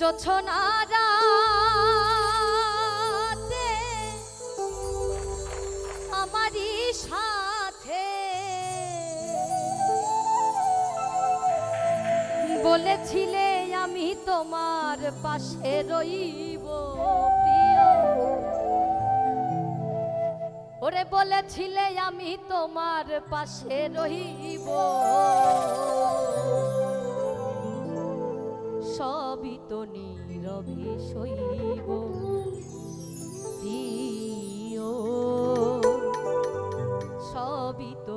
জোছনারাতে আমারই সাথে। বলেছিলে আমি তোমার পাশে রইব ওরে বলেছিলে আমি তোমার পাশে রইব। সবই তো নীরবে সইব। সবই তো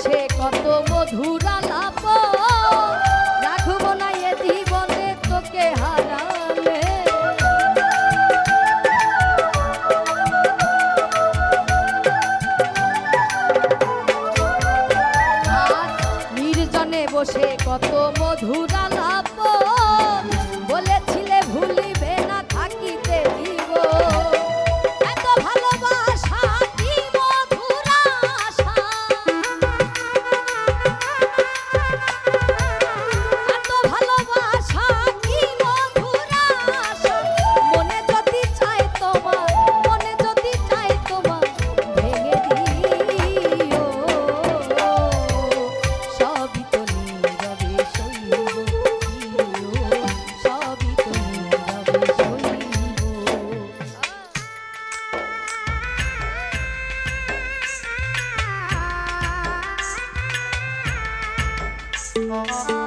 বসে কত মধুর আলাপ। রাখব না এ জীবনে তোকে হারালে। নির্জনে বসে কত মধুর যেও